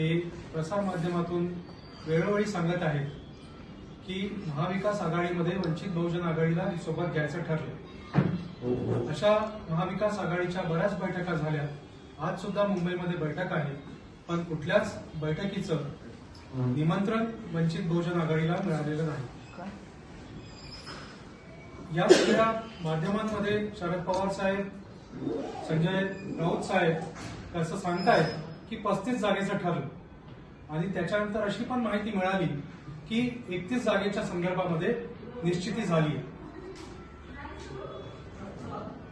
हे प्रसार माध्यमातून वेळोवेळी सांगत आहेत की महाविकास आघाडीमध्ये वंचित बहुजन आघाडीला सोबत घ्यायचं ठरलं अशा महाविकास आघाडीच्या बऱ्याच बैठका झाल्या. आज सुद्धा मुंबईमध्ये बैठक आहे. पण कुठल्याच बैठकीचं निमंत्रण वंचित बहुजन आघाडीला मिळालेलं नाही. या सगळ्या माध्यमांमध्ये शरद पवार साहेब संजय राऊत साहेब असं सांगतायत की पस्तीस जागेचं ठरलं. आणि त्याच्यानंतर अशी पण माहिती मिळाली की एकतीस जागेच्या संदर्भामध्ये निश्चिती झाली.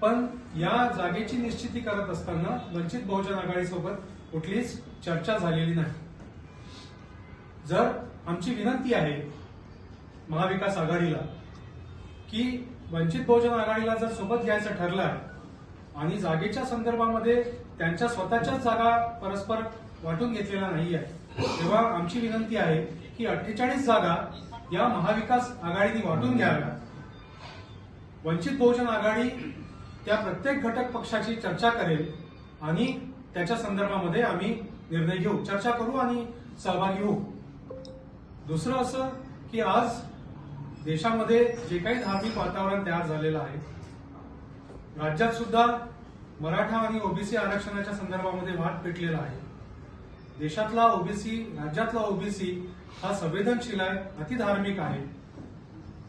पण या जागेची निश्चिती करत असताना वंचित बहुजन आघाडीसोबत कुठलीच चर्चा झालेली नाही. जर आमची विनंती आहे महाविकास आघाडीला की वंचित बहुजन आघाडीला जर सोबत घ्यायचं ठरलं आहे आणि जागेच्या संदर्भामध्ये त्यांच्या स्वतःच्याच जागा परस्पर वाटून घेतलेल्या नाही आहे. तेव्हा आमची विनंती आहे की अठ्ठेचाळीस जागा या महाविकास आघाडीने वाटून घ्याव्या वंचित बहुजन आघाडी त्या प्रत्येक घटक पक्षाची चर्चा करेल आणि त्याच्या संदर्भामध्ये आम्ही निर्णय घेऊ चर्चा करू आणि सहभागी होऊ. दुसरं असं की आज देशामध्ये जे काही धार्मिक वातावरण तयार झालेलं आहे राज्यात सुद्धा मराठा आणि ओबीसी आरक्षणाच्या संदर्भामध्ये वाद पेटलेला आहे. देशातला ओबीसी राज्यातला ओबीसी हा संवेदनशील आहे अतिधार्मिक आहे.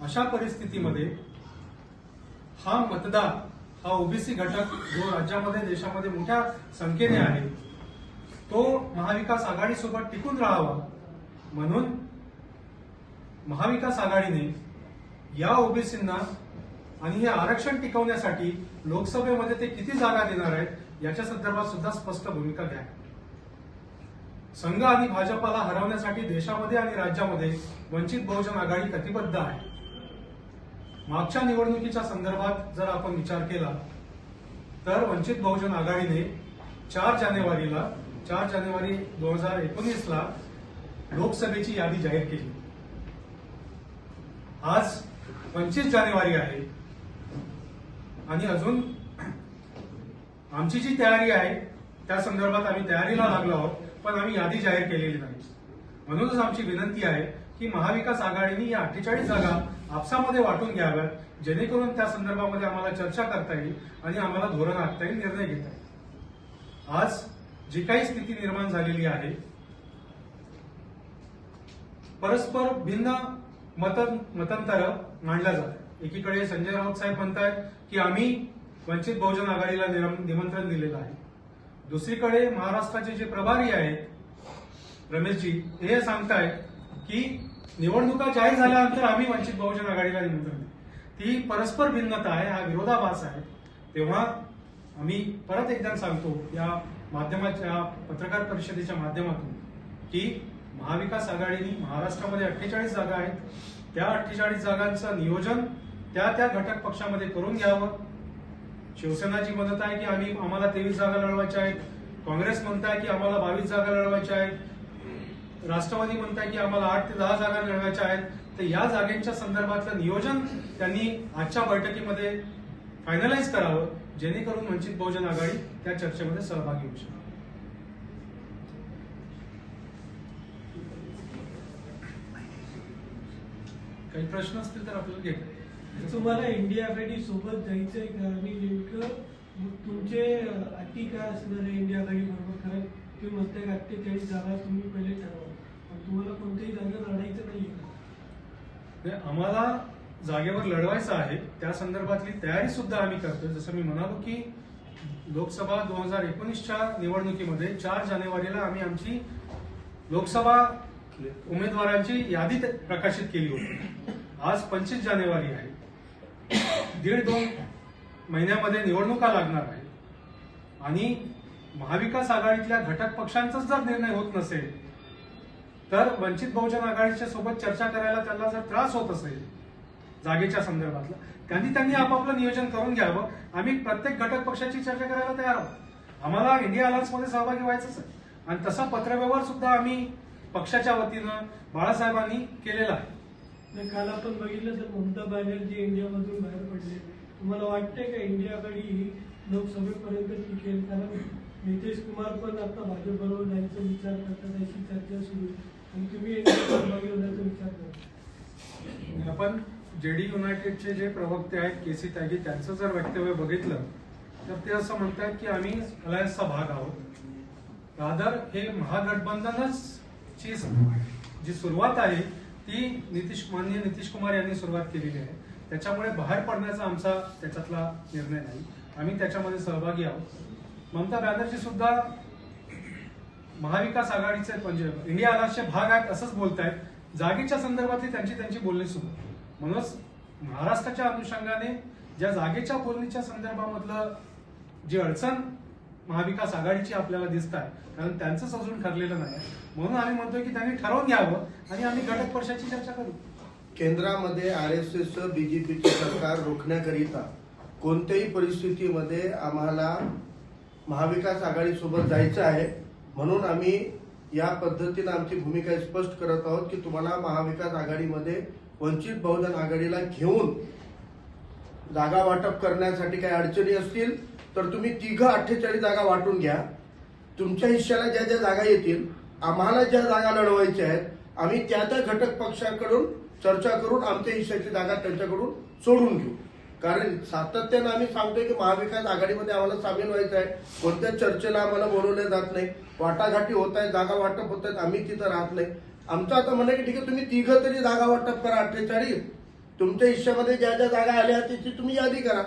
अशा परिस्थितीमध्ये हा मतदार हा ओबीसी घटक जो राज्यामध्ये देशामध्ये मोठ्या संख्येने आहे तो महाविकास आघाडीसोबत टिकून राहावा. म्हणून महाविकास आघाडीने या ओबीसींना आणि हे आरक्षण टिकवण्यासाठी लोकसभेमध्ये ते किती जागा देणार आहेत याच्या संदर्भात सुद्धा स्पष्ट भूमिका घ्या. संघ आणि भाजपाला हरवण्यासाठी देशामध्ये आणि राज्यामध्ये वंचित बहुजन आघाडी कटिबद्ध आहे. मागच्या निवडणुकीच्या संदर्भात जर आपण विचार केला तर वंचित बहुजन आघाडीने चार जानेवारीला चार जानेवारी दोन हजार एकोणीसला लोकसभेची यादी जाहीर केली. आज पंचवीस जानेवारी आहे. आणि अजून आमची जी तयारी आहे त्या संदर्भात आम्ही तयारीला लागलो आहोत पण आम्ही यादी जाहीर केलेली नाही. म्हणूनच आमची विनंती आहे की महाविकास आघाडीने या अठ्ठेचाळीस जागा आपसामध्ये वाटून घ्याव्यात जेणेकरून त्या संदर्भामध्ये आम्हाला चर्चा करता येईल आणि आम्हाला धोरण आखता येईल निर्णय घेता येईल. आज जी काही स्थिती निर्माण झालेली आहे परस्पर भिन्न मतं मतांतर मांडल्या जातात. एकीकडे संजय राऊत साहेब म्हणतायत की आम्ही वंचित बहुजन आघाडीला निरम- निमंत्रण दिलेलं आहे. दुसरीकडे महाराष्ट्राचे जे प्रभारी आहेत रमेशजी हे सांगतायत की निवडणुका जाहीर झाल्यानंतर आम्ही वंचित बहुजन आघाडीला निमंत्रण दिले ती परस्पर भिन्नता आहे हा विरोधाभास आहे. तेव्हा आम्ही परत एकदा सांगतो या माध्यमाच्या पत्रकार परिषदेच्या माध्यमातून की महाविकास आघाडीने महाराष्ट्रामध्ये अठ्ठेचाळीस जागा आहेत. त्या अठ्ठेचाळीस जागांचं नियोजन त्या त्या घटक पक्षामध्ये करून घ्यावं. शिवसेनाची मदत आहे की आम्ही आम्हाला तेवीस जागा लढवायच्या आहेत. काँग्रेस म्हणताय की आम्हाला बावीस जागा लढवायच्या आहेत. राष्ट्रवादी म्हणताय की आम्हाला आठ ते दहा जागा लढवायच्या आहेत. तर या जागेच्या संदर्भातलं नियोजन त्यांनी आजच्या बैठकीमध्ये फायनलाइज करावं जेणेकरून वंचित बहुजन आघाडी त्या चर्चेमध्ये सहभागी होऊ शकेल काही प्रश्न असतील तर आपल्याला घेत तुम्हाला इंडिया आघाडी सोबत जायचंय का? आणि नेमकं तुमचे अटी काय असणार आहे इंडिया आघाडी बरोबर? कारण तुम्ही म्हणताय का अठ्ठेचाळीस जागा तुम्ही पहिले ठरवा. पण तुम्हाला कोणत्याही जागा लढायचं नाहीये का? आम्हाला जागेवर लढवायचं आहे. त्या संदर्भातली तयारी सुद्धा आम्ही करतोय. जसं मी म्हणालो की लोकसभा दोन हजार एकोणीसच्या निवडणुकीमध्ये चार जानेवारीला आम्ही आमची लोकसभा उमेदवारांची यादी प्रकाशित केली होती. आज पंचवीस जानेवारी आहे. दीड दोन महिन्यामध्ये निवडणुका लागणार आहे आणि महाविकास आघाडीतल्या घटक पक्षांचाच जर निर्णय होत नसेल तर वंचित बहुजन आघाडीच्या सोबत चर्चा करायला त्यांना जर त्रास होत असेल जागेच्या संदर्भातला त्यांनी त्यांनी आपापलं नियोजन करून घ्यावं. आम्ही प्रत्येक घटक पक्षाची चर्चा करायला तयार आहोत. आम्हाला इंडिया अलायन्समध्ये सहभागी व्हायचंच आहे. आणि तसा पत्रव्यवहार सुद्धा आम्ही पक्षाच्या वतीनं बाळासाहेबांनी केलेला आहे. नाही, काल आपण बघितलं तर ममता बॅनर्जी इंडियामधून बाहेर पडले. तुम्हाला वाटतंय का इंडियाकडेही ही लोकसभेपर्यंत टिकेल कारण नितीश कुमार पण आता भाजप बरोबर जायचा विचार करतात अशी चर्चा सुरू आणि तुम्ही सहभागी होण्याचा विचार करता. आपण जेडी युनायटेडचे जे प्रवक्ते आहेत केसी त्यागी त्यांचं जर वक्तव्य बघितलं तर ते असं म्हणतात की आम्ही अलायन्सचा भाग आहोत. दादर हे महागठबंधनच ची जी सुरुवात आहे ती नितीश माननीय नितीश कुमार यांनी सुरुवात केलेली आहे. त्याच्यामुळे बाहेर पडण्याचा आमचा त्याच्यातला निर्णय नाही. आम्ही त्याच्यामध्ये सहभागी आहोत. ममता बॅनर्जी सुद्धा महाविकास आघाडीचे म्हणजे इंडिया अलायन्सचे भाग आहेत असंच बोलतायत. जागेच्या संदर्भातली त्यांची त्यांची बोलणी सुरू. म्हणूनच महाराष्ट्राच्या अनुषंगाने ज्या जागेच्या बोलणीच्या संदर्भामधलं जी अडचण महाविकास आघाडीची आपल्याला दिसत आहे कारण त्यांचंच अजून ठरलेलं नाही. म्हणून आम्ही म्हणतोय की त्यांनी ठरवून घ्यावं आणि आम्ही घटक पक्षाची चर्चा करू. केंद्रामध्ये आर एस एस बीजेपीचे सरकार रोखण्याकरिता कोणत्याही परिस्थितीमध्ये आम्हाला महाविकास आघाडीसोबत जायचं आहे म्हणून आम्ही या पद्धतीनं आमची भूमिका स्पष्ट करत आहोत की तुम्हाला महाविकास आघाडीमध्ये वंचित बहुजन आघाडीला घेऊन जागा वाटप करण्यासाठी काही अडचणी असतील तर तुम्ही तिघं अठ्ठेचाळीस जागा वाटून घ्या. तुमच्या हिश्श्याला ज्या ज्या जागा येतील आम्हाला ज्या जागा लढवायच्या आहेत आम्ही त्या त्या घटक पक्षाकडून चर्चा करून आमच्या हिश्याची जागा त्यांच्याकडून सोडून घेऊ. कारण सातत्यानं आम्ही सांगतोय की महाविकास आघाडीमध्ये आम्हाला सामील व्हायचं आहे. कोणत्या चर्चेला आम्हाला बोलवलं जात नाही. वाटाघाटी होत आहेत जागा वाटप होत आहेत आम्ही तिथं राहत नाही. आमचं आता म्हणणं की ठीक आहे तुम्ही तिघं तरी जागा वाटप करा अठ्ठेचाळीस. तुमच्या हिश्श्यामध्ये ज्या ज्या जागा आल्या त्याची तुम्ही यादी करा.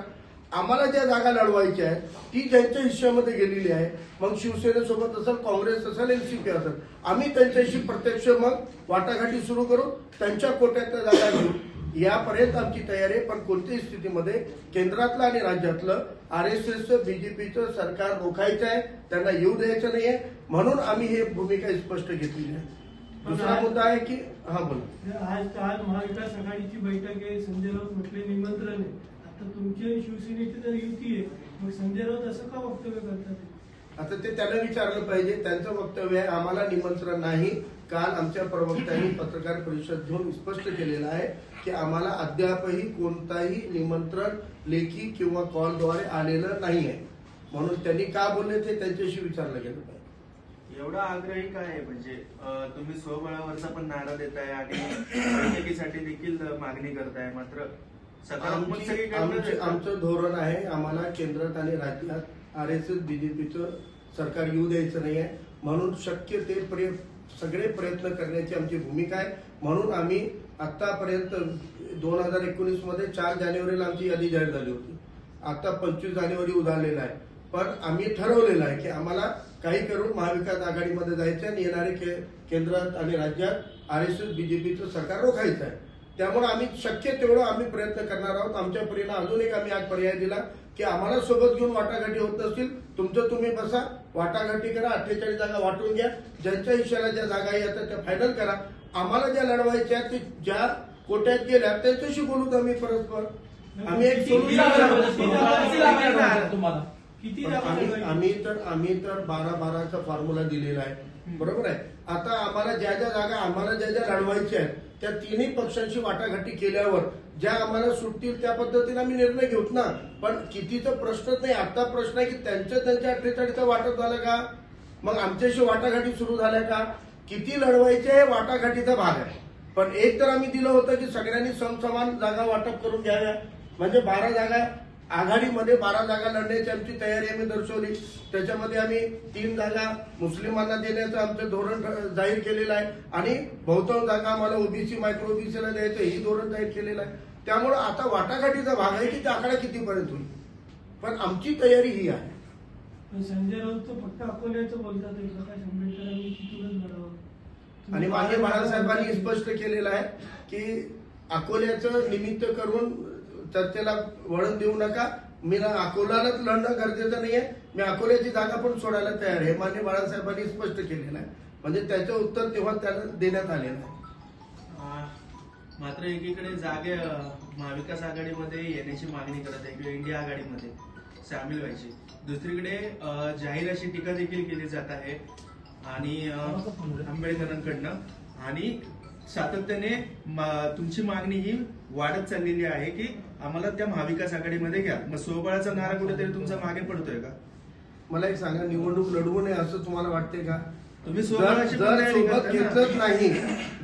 आम्हाला ज्या जागा लढवायच्या आहेत ती ज्यांच्या हिश्श्यामध्ये गेलेली आहे. मग शिवसेनेसोबत असेल काँग्रेस असेल एनसीपी असेल. आम्ही त्यांच्याशी प्रत्यक्ष मग वाटाघाटी सुरू करू त्यांच्या कोट्यातल्या जागा घेऊ. यापर्यंत आमची तयारी आहे पण कोणत्याही स्थितीमध्ये केंद्रातलं आणि राज्यातलं आर एस एसचं बीजेपीचं सरकार रोखायचं आहे त्यांना येऊ द्यायचं नाहीये म्हणून आम्ही ही भूमिका स्पष्ट घेतलेली आहे. दुसरा मुद्दा आहे की हा बोला. आज आज महाविकास आघाडीची बैठक आहे संजय राऊत म्हटले निमंत्रण आहे. आता तुमचे शिवसेनेची तर युती आहे. मग संजय राऊत असं का वक्तव्य करतात? आता ते त्यांना विचारलं पाहिजे. त्यांचं वक्तव्य आहे आम्हाला निमंत्रण नाही. काल आमच्या प्रवक्त्यांनी पत्रकार परिषद घेऊन स्पष्ट केलेलं आहे की आम्हाला अद्यापही कोणताही निमंत्रण लेखी किंवा कॉलद्वारे आलेलं नाही आहे. म्हणून त्यांनी का बोलले ते त्यांच्याशी विचारलं गेलं पाहिजे. एवढा आग्रही काय आहे? म्हणजे तुम्ही स्वबळावरचा पण नारा देताय आणि बैठकीसाठी देखील मागणी करताय. मात्र आमची- धोरण आहे आम्हाला केंद्रात आणि राज्यात आर एस एस बीजेपीचं सरकार येऊ द्यायचं नाही आहे म्हणून शक्य ते प्रय सगळे प्रयत्न करण्याची आमची भूमिका आहे. म्हणून आम्ही आतापर्यंत दोन हजार एकोणीसमध्ये चार जानेवारीला आमची यादी जाहीर झाली होती. आता पंचवीस जानेवारी उधारलेला आहे. पण आम्ही ठरवलेलं आहे की आम्हाला काही करून महाविकास आघाडीमध्ये जायचं आणि येणारे केंद्रात आणि राज्यात आर एस एस बीजेपीचं सरकार रोखायचं आहे. त्यामुळे आम्ही शक्य तेवढं आम्ही प्रयत्न करणार आहोत. आमच्या परीनं अजून एक आम्ही आज पर्याय दिला की आम्हाला सोबत घेऊन वाटाघाटी होत नसतील तुमचं तुम्ही बसा वाटाघाटी करा अठ्ठेचाळीस जागा वाटून घ्या. ज्यांच्या हिश्श्याला ज्या जागा येतात त्या फायनल करा. आम्हाला ज्या लढवायच्या ते ज्या कोट्यात गेल्या त्यांच्याशी बोलूत आम्ही परस्पर? आम्ही एक? आम्ही तर आम्ही तर बारा बाराचा फॉर्म्युला दिलेला आहे. बरोबर आहे? आता आम्हाला ज्या ज्या जागा आम्हाला ज्या ज्या लढवायच्या आहेत त्या तिन्ही पक्षांशी वाटाघाटी केल्यावर ज्या आम्हाला सुटतील त्या पद्धतीने आम्ही निर्णय घेऊत ना. पण कितीचा प्रश्नच नाही. आता प्रश्न आहे की त्यांच्या त्यांच्या अठ्ठेचाळीसचा वाटप झालं का? मग आमच्याशी वाटाघाटी सुरू झाल्या का? किती लढवायचे हे वाटाघाटीचा भाग आहे. पण एक तर आम्ही दिलं होतं की सगळ्यांनी समसमान जागा वाटप करून घ्याव्या. म्हणजे बारा जागा आघाडीमध्ये बारा जागा लढण्याची आमची तयारी आम्ही दर्शवली. त्याच्यामध्ये आम्ही तीन जागा मुस्लिमांना देण्याचं आमचं धोरण जाहीर केलेलं आहे. आणि बहुतांश जागा आम्हाला ओबीसी मायक्रो ओबीसीला द्यायचं ही धोरण जाहीर केलेलं आहे. त्यामुळं आता वाटाघाटीचा भाग आहे की ते आकडा कितीपर्यंत होईल? पण आमची तयारी ही आहे. संजय राऊत फक्त अकोल्याचं बोलतात. प्रकाश आंबेडकरांनी तिथूनच आणि मान्य बाळासाहेबांनी स्पष्ट केलेलं आहे की अकोल्याचं निमित्त करून चर्चेला वळण देऊ नका. मी ना अकोल्यालाच लढणं गरजेचं नाहीये. मी अकोल्याची जागा पण सोडायला तयार आहे. मान्य बाळासाहेबांनी स्पष्ट केलेलं आहे. म्हणजे त्याचं उत्तर तेव्हा त्याला देण्यात आलेलं आहे मात्र एकीकडे जागे महाविकास आघाडीमध्ये येण्याची मागणी करत आहे किंवा इंडिया आघाडीमध्ये सामील व्हायची. दुसरीकडे जाहीर अशी टीका देखील केली जात आहे. आणि आंबेडकरांकडनं. आणि सातत्याने तुमची मागणी ही वाढत चाललेली आहे की आम्हाला त्या महाविकास आघाडीमध्ये घ्या. मग स्वबळाचा नारा कुठेतरी तुमचा मागे पडतोय का? मला एक सांगा निवडणूक लढवू नये असं तुम्हाला वाटते का? तुम्ही जर सोबत. घेतलंच नाही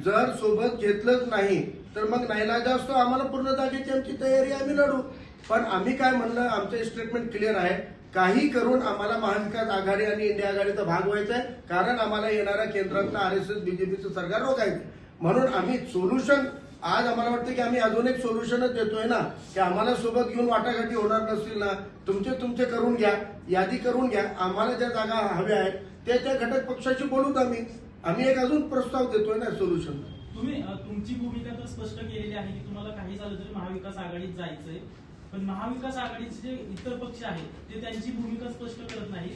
जर सोबत घेतलंच नाही तर मग नाईलाजा असतो आम्हाला पूर्ण जागेची आमची तयारी आम्ही लढू. पण आम्ही काय म्हणलं आमचं स्टेटमेंट क्लिअर आहे. काही करून आम्हाला महाविकास आघाडी आणि इंडिया आघाडीचा भाग व्हायचा आहे. कारण आम्हाला येणाऱ्या केंद्रातलं आर एस एस बीजेपीचं सरकार रोखायचं म्हणून आम्ही सोल्युशन आज आम्हाला वाटतं की आम्ही अजून एक सोल्युशनच देतोय ना की आम्हाला सोबत घेऊन वाटाघाटी होणार नसतील ना तुमचे तुमचे करून घ्या यादी करून घ्या आम्हाला ज्या जागा हव्या आहेत त्या त्या घटक पक्षाशी बोलूत आम्ही आम्ही एक अजून प्रस्ताव देतोय ना सोल्युशन तुम्ही तुमची भूमिका तर स्पष्ट केलेली आहे की तुम्हाला काही झालं तरी महाविकास आघाडीत जायचंय. पण महाविकास आघाडीचे जे इतर पक्ष आहेत ते त्यांची भूमिका स्पष्ट करत नाही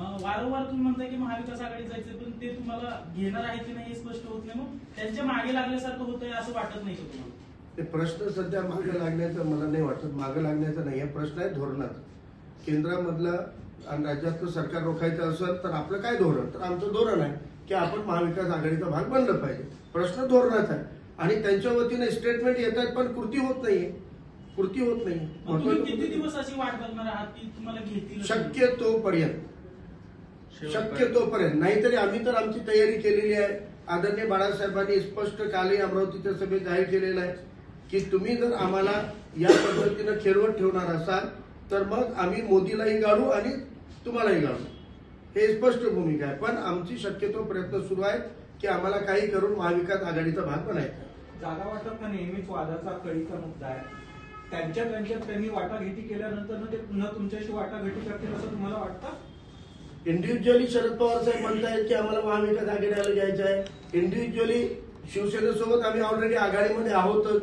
वारंवार तुम्ही म्हणताय की महाविकास आघाडीत जायचंय पण ते तुम्हाला घेणार आहे की नाही हे स्पष्ट होत नाही. मग त्यांच्या मागे लागल्यासारखं होतंय असं वाटत नाही का तुम्हाला? ते प्रश्न सध्या मागे लागण्याचा मला नाही वाटत. मागे लागण्याचा नाही. प्रश्न आहे धोरणाचा. केंद्रामधलं आणि राज्यातलं सरकार रोखायचं असेल तर आपलं काय धोरण? तर आमचं धोरण आहे की आपण महाविकास आघाडीचा भाग बनलं पाहिजे. प्रश्न धोरणाचा आहे. आणि त्यांच्या वतीने स्टेटमेंट येत आहेत पण कृती होत नाहीये. कृती होत नाही मग तुम्ही किती दिवस अशी वाट बघणार आहात की तुम्हाला घेतील? शक्य तोपर्यंत. शेवटपर्यंत. शक्य तोपर्यंत नाहीतरी आम्ही तर आमची तयारी केलेली आहे. आदरणीय बाळासाहेबांनी स्पष्ट कालही अमरावतीच्या सभेत जाहीर केलेलं आहे की तुम्ही जर आम्हाला या पद्धतीनं खेळवत ठेवणार असाल तर मग आम्ही मोदीलाही गाडू आणि तुम्हालाही गाडू हे स्पष्ट भूमिका आहे. पण आमची शक्यतो प्रयत्न सुरू आहेत की आम्हाला काही करून महाविकास आघाडीचा भाग बनायचा. आहे. जागा वाटप हा नेहमीच वादाचा कळीचा मुद्दा आहे. त्यांच्या त्यांच्यात त्यांनी वाटाघाटी केल्यानंतर ना ते पुन्हा तुमच्याशी वाटाघाटी करतील असं तुम्हाला वाटतं? इंडिव्हिज्युअली शरद पवार साहेब म्हणतायत की आम्हाला महाविकास आघाडीला घ्यायचं आहे. इंडिव्हिज्युअली शिवसेनेसोबत आम्ही ऑलरेडी आघाडीमध्ये आहोतच.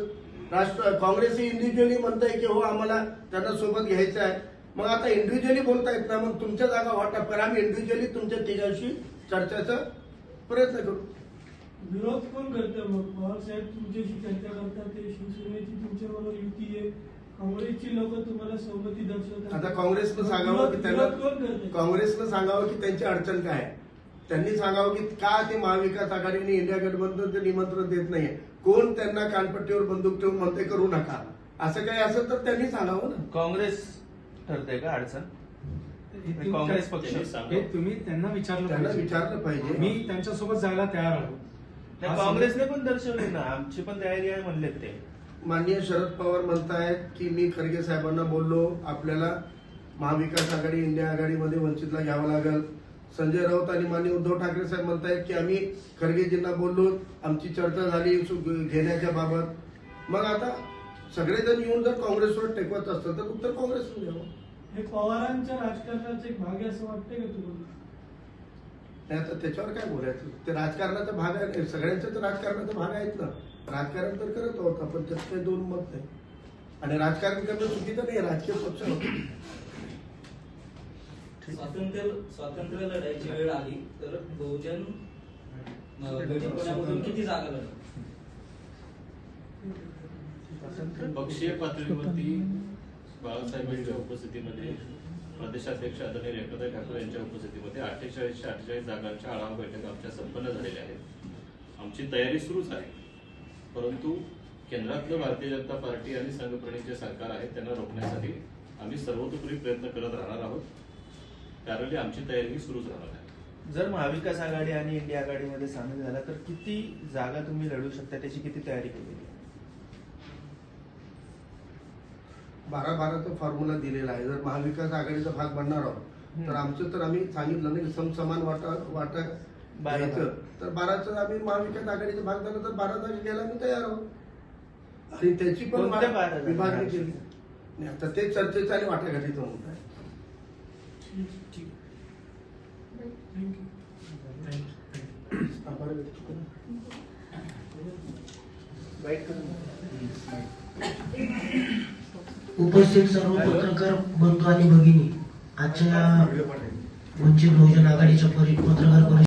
राष्ट्र काँग्रेसही इंडिव्हिज्युअली म्हणताय की हो आम्हाला त्यांना सोबत घ्यायचं आहे. मग आता इंडिव्हिज्युअली बोलतायत ना मग तुमच्या जागा वाटप करा आम्ही इंडिव्हिज्युअली तुमच्या तिघांशी चर्चेचा प्रयत्न करू. विरोध कोण करतं मग? पवार साहेब तुमच्याशी चर्चा करतात ते शिवसेनेची तुमच्याबरोबर युती आहे. काँग्रेसची लोक तुम्हाला सहमती दर्शवतात. आता काँग्रेसनं सांगावं की त्यांना काँग्रेसनं सांगावं की त्यांची अडचण काय आहे? त्यांनी सांगावं की का ते महाविकास आघाडीने इंडिया गठबंधनचं निमंत्रण देत नाहीये. कोण त्यांना कानपट्टीवर बंदूक ठेवून म्हणते करू नका? असं काही असेल तर त्यांनी सांगावं ना. काँग्रेस ठरते का अडचण? तुम्ही- काँग्रेस पक्ष. हे तुम्ही त्यांना विचारलं त्यांना. विचारलं पाहिजे. मी त्यांच्यासोबत जायला तयार आहो काँग्रेसने पण दर्शवले ना. आमची पण तयारी आहे म्हणलेत ते. माननीय शरद पवार म्हणतायत की मी खरगे साहेबांना बोललो आपल्याला महाविकास आघाडी इंडिया आघाडीमध्ये वंचितला घ्यावं लागेल. संजय राऊत आणि माननीय उद्धव ठाकरे साहेब म्हणतायत की आम्ही खरगेजींना बोललो आमची चर्चा झाली घेण्याच्या बाबत. मग आता सगळेजण येऊन जर काँग्रेसवर टेकवत असतं तर उत्तर काँग्रेसनं घ्यावं. हे पवारांच्या राजकारणाचा एक भाग आहे असं वाटतंय का तुम्हाला? नाही आता त्याच्यावर काय बोलायचं? ते राजकारणाचा भाग आहे सगळ्यांचे तर राजकारणाचा भाग आहेत ना. राजकारण तर करत आहोत आपण त्यात काही दोन मत नाही. आणि राजकारण करणं चुकीचं नाही राजकीय पक्ष स्वातंत्र्य स्वातंत्र्य लढायची वेळ आली तर बहुजन किती जागा लढत पक्षीय पातळीवरती बाळासाहेबांच्या उपस्थितीमध्ये प्रदेशाध्यक्ष आदरणीय रेखाताई ठाकूर यांच्या उपस्थितीमध्ये अठ्ठेचाळीसशे अठ्ठेचाळीस जागांच्या आढावा बैठक आमच्या संपन्न झालेल्या आहेत. आमची तयारी सुरूच आहे. परंतु केंद्रातलं भारतीय जनता पार्टी आणि संघप्रणीत जे सरकार आहे त्यांना रोखण्यासाठी आम्ही सर्वतोपरी प्रयत्न करत राहणार आहोत त्यावेळी आमची तयारी ही सुरूच राहणार आहे जर महाविकास आघाडी आणि इंडिया आघाडीमध्ये सामील झाला तर किती जागा तुम्ही लढू शकता त्याची किती तयारी केलेली आहे? बारा बाराचा फॉर्म्युला दिलेला आहे जर महाविकास आघाडीचा भाग बनणार आहोत तर. आमचं तर आम्ही सांगितलं नाही समसमान वाटा वाटा घ्यायचं. तर बाराचं आम्ही महाविकास आघाडीचा भाग झाला तर बारा जागा घ्यायला आम्ही तयार आहोत. आणि त्याची पण कोणत्या बारा जागा? विभागणी केली. नाही, आता ते चर्चेचं आणि वाटाघाटीचं म्हणत आहे. आभार व्यक्त करू. उपस्थित सर्व पत्रकार बंधू आणि भगिनी आजच्या या वंचित बहुजन आघाडीच्या परि- पत्रकार परिषदेत